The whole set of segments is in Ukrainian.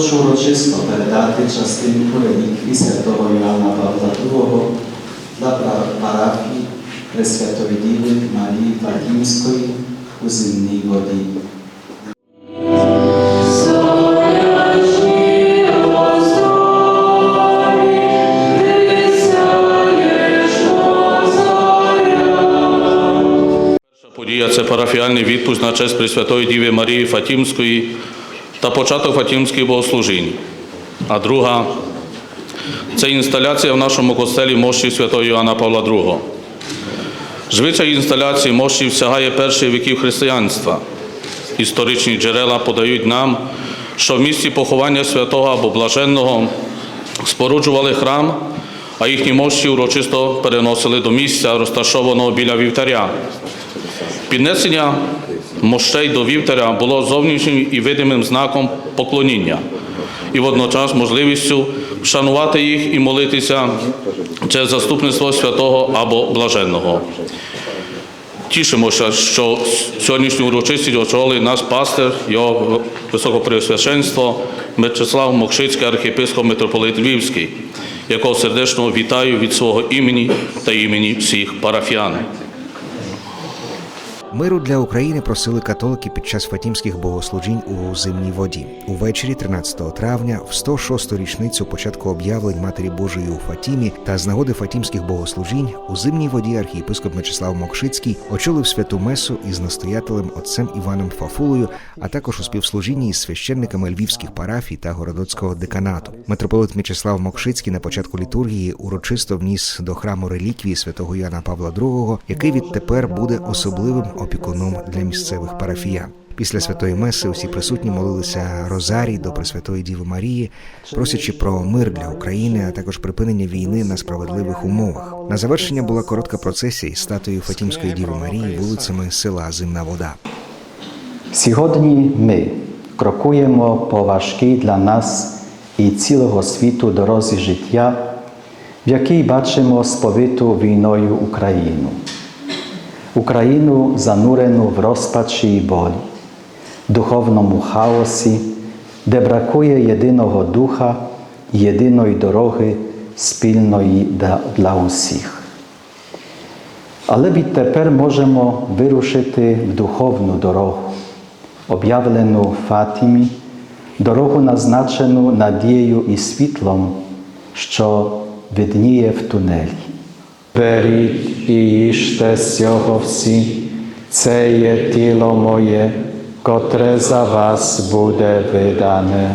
хочу урочисто передати частинку реліквії святого Іоанна Павла II для пара- парафії Пресвятої Діви Марії Фатімської у земній воді. Це парафіальний відпуск на честь Пресвятої Діви Марії Фатімської та початок Фатімських богослужінь. А друга це інсталяція в нашому костелі мощі святого Йоанна Павла II. Звичай інсталяції мощів сягає перших віків християнства. Історичні джерела подають нам, що в місці поховання святого або блаженного споруджували храм, а їхні мощі урочисто переносили до місця, розташованого біля вівтаря. Піднесення мощей до вівтаря було зовнішнім і видимим знаком поклоніння і водночас можливістю вшанувати їх і молитися через заступництво святого або блаженного. Тішимося, що сьогоднішню урочистість очолив наш пастир, його високопреосвященство Мечислав Мокшицький, архієпископ митрополит Львівський, якого сердечно вітаю від свого імені та імені всіх парафіян. Миру для України просили католики під час фатімських богослужінь у зимній воді. Увечері 13 травня, в 106-ту річницю початку об'явлень Матері Божої у Фатімі та з нагоди фатімських богослужінь у зимній воді архієпископ Мечислав Мокшицький очолив святу месу із настоятелем отцем Іваном Фафулою, а також у співслужінні із священниками львівських парафій та городоцького деканату. Митрополит Мечислав Мокшицький на початку літургії урочисто вніс до храму реліквії святого Яна Павла II, який відтепер буде особливим опікуном для місцевих парафіян. Після святої меси усі присутні молилися Розарій до Пресвятої Діви Марії, просячи про мир для України, а також припинення війни на справедливих умовах. На завершення була коротка процесія із статуєю Фатімської Діви Марії вулицями села Зимна Вода. Сьогодні ми крокуємо по важкій для нас і цілого світу дорозі життя, в якій бачимо сповиту війною Україну. Україну занурену в розпачі і болі, духовному хаосі, де бракує єдиного духа, єдиної дороги спільної для- усіх. Але відтепер можемо вирушити в духовну дорогу, об'явлену Фатімі, дорогу назначену надією і світлом, що видніє в тунелі. Беріть і їжте з цього всі, це є тіло моє, котре за вас буде видане.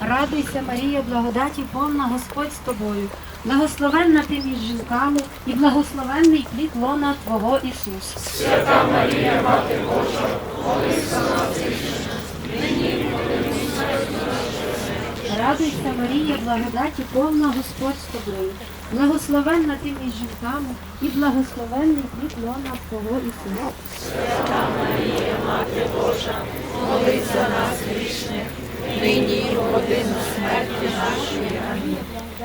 Радуйся, Марія, благодаті повна Господь з тобою. Благословенна ти між жінками і благословенний плід лона Твого Ісус. Радуйся, Марія, благодаті повна Господь з тобою. Благословенна ти між жінками і благословенний плід лона Твого Ісуса. Нині і годину смерті нашої. Амінь.